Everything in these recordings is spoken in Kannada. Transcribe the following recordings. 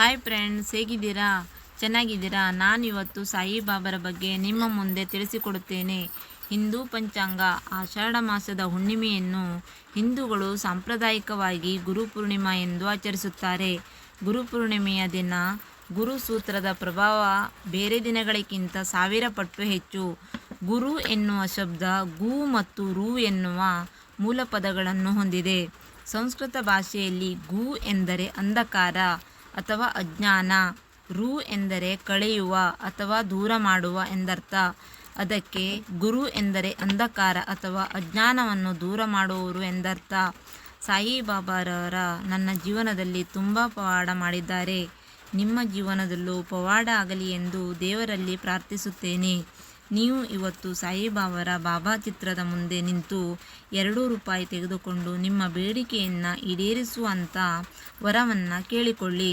ಹಾಯ್ ಫ್ರೆಂಡ್ಸ್ ಹೇಗಿದ್ದೀರಾ? ಚೆನ್ನಾಗಿದ್ದೀರಾ? ನಾನು ಇವತ್ತು ಸಾಯಿಬಾಬರ ಬಗ್ಗೆ ನಿಮ್ಮ ಮುಂದೆ ತಿಳಿಸಿಕೊಡುತ್ತೇನೆ. ಹಿಂದೂ ಪಂಚಾಂಗ ಆಷಾಢ ಮಾಸದ ಹುಣ್ಣಿಮೆಯನ್ನು ಹಿಂದೂಗಳು ಸಾಂಪ್ರದಾಯಿಕವಾಗಿ ಗುರುಪೂರ್ಣಿಮಾ ಎಂದು ಆಚರಿಸುತ್ತಾರೆ. ಗುರುಪೂರ್ಣಿಮೆಯ ದಿನ ಗುರು ಸೂತ್ರದ ಪ್ರಭಾವ ಬೇರೆ ದಿನಗಳಿಗಿಂತ ಸಾವಿರ ಪಟ್ಟು ಹೆಚ್ಚು. ಗುರು ಎನ್ನುವ ಶಬ್ದ ಗು ಮತ್ತು ರು ಎನ್ನುವ ಮೂಲ ಪದಗಳನ್ನು ಹೊಂದಿದೆ. ಸಂಸ್ಕೃತ ಭಾಷೆಯಲ್ಲಿ ಗು ಎಂದರೆ ಅಂಧಕಾರ. ಅಥವಾ ಅಜ್ಞಾನ. ರು ಎಂದರೆ ಕಳೆಯುವ ಅಥವಾ ದೂರ ಮಾಡುವ ಎಂದರ್ಥ. ಅದಕ್ಕೆ ಗುರು ಎಂದರೆ ಅಂಧಕಾರ ಅಥವಾ ಅಜ್ಞಾನವನ್ನು ದೂರ ಮಾಡುವವರು ಎಂದರ್ಥ. ಸಾಯಿಬಾಬಾರವರ ನನ್ನ ಜೀವನದಲ್ಲಿ ತುಂಬ ಪವಾಡ ಮಾಡಿದ್ದಾರೆ. ನಿಮ್ಮ ಜೀವನದಲ್ಲೂ ಪವಾಡ ಆಗಲಿ ಎಂದು ದೇವರಲ್ಲಿ ಪ್ರಾರ್ಥಿಸುತ್ತೇನೆ. ನೀವು ಇವತ್ತು ಸಾಯಿಬಾಬರ ಬಾಬಾ ಚಿತ್ರದ ಮುಂದೆ ನಿಂತು ಎರಡು ರೂಪಾಯಿ ತೆಗೆದುಕೊಂಡು ನಿಮ್ಮ ಬೇಡಿಕೆಯನ್ನು ಈಡೇರಿಸುವಂಥ ವರವನ್ನು ಕೇಳಿಕೊಳ್ಳಿ.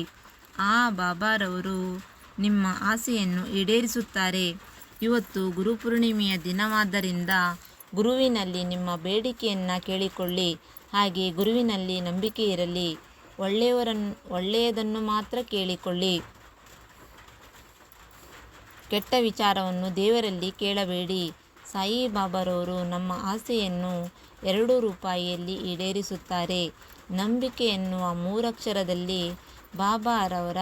ಆ ಬಾಬಾರವರು ನಿಮ್ಮ ಆಸೆಯನ್ನು ಈಡೇರಿಸುತ್ತಾರೆ. ಇವತ್ತು ಗುರುಪೂರ್ಣಿಮೆಯ ದಿನವಾದ್ದರಿಂದ ಗುರುವಿನಲ್ಲಿ ನಿಮ್ಮ ಬೇಡಿಕೆಯನ್ನು ಕೇಳಿಕೊಳ್ಳಿ. ಹಾಗೆ ಗುರುವಿನಲ್ಲಿ ನಂಬಿಕೆ ಇರಲಿ. ಒಳ್ಳೆಯವರನ್ನು ಒಳ್ಳೆಯದನ್ನು ಮಾತ್ರ ಕೇಳಿಕೊಳ್ಳಿ. ಕೆಟ್ಟ ವಿಚಾರವನ್ನು ದೇವರಲ್ಲಿ ಕೇಳಬೇಡಿ. ಸಾಯಿಬಾಬಾರವರು ನಮ್ಮ ಆಸೆಯನ್ನು ಎರಡು ರೂಪಾಯಿಯಲ್ಲಿ ಈಡೇರಿಸುತ್ತಾರೆ. ನಂಬಿಕೆ ಎನ್ನುವ ಮೂರಕ್ಷರದಲ್ಲಿ ಬಾಬಾರವರ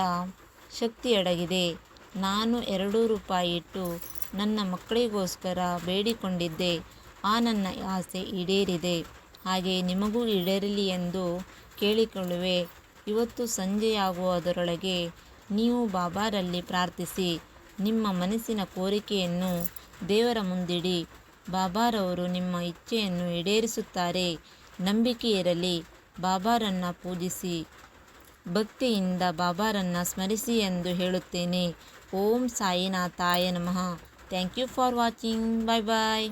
ಶಕ್ತಿಯಡಗಿದೆ. ನಾನು ಎರಡು ರೂಪಾಯಿ ಇಟ್ಟು ನನ್ನ ಮಕ್ಕಳಿಗೋಸ್ಕರ ಬೇಡಿಕೊಂಡಿದ್ದೆ. ಆ ನನ್ನ ಆಸೆ ಈಡೇರಿದೆ. ಹಾಗೆ ನಿಮಗೂ ಈಡೇರಲಿ ಎಂದು ಕೇಳಿಕೊಳ್ಳುವೆ. ಇವತ್ತು ಸಂಜೆಯಾಗುವುದರೊಳಗೆ ನೀವು ಬಾಬಾರಲ್ಲಿ ಪ್ರಾರ್ಥಿಸಿ. ನಿಮ್ಮ ಮನಸ್ಸಿನ ಕೋರಿಕೆಯನ್ನು ದೇವರ ಮುಂದಿಡಿ. ಬಾಬಾರವರು ನಿಮ್ಮ ಇಚ್ಛೆಯನ್ನು ಈಡೇರಿಸುತ್ತಾರೆ. ನಂಬಿಕೆ ಇರಲಿ ಬಾಬಾರನ್ನು ಪೂಜಿಸಿ. ಭಕ್ತಿಯಿಂದ ಬಾಬಾರನ್ನು ಸ್ಮರಿಸಿ ಎಂದು ಹೇಳುತ್ತೇನೆ. ಓಂ ಸಾಯಿನಾಥಾಯ ನಮಃ. Thank you for watching. Bye bye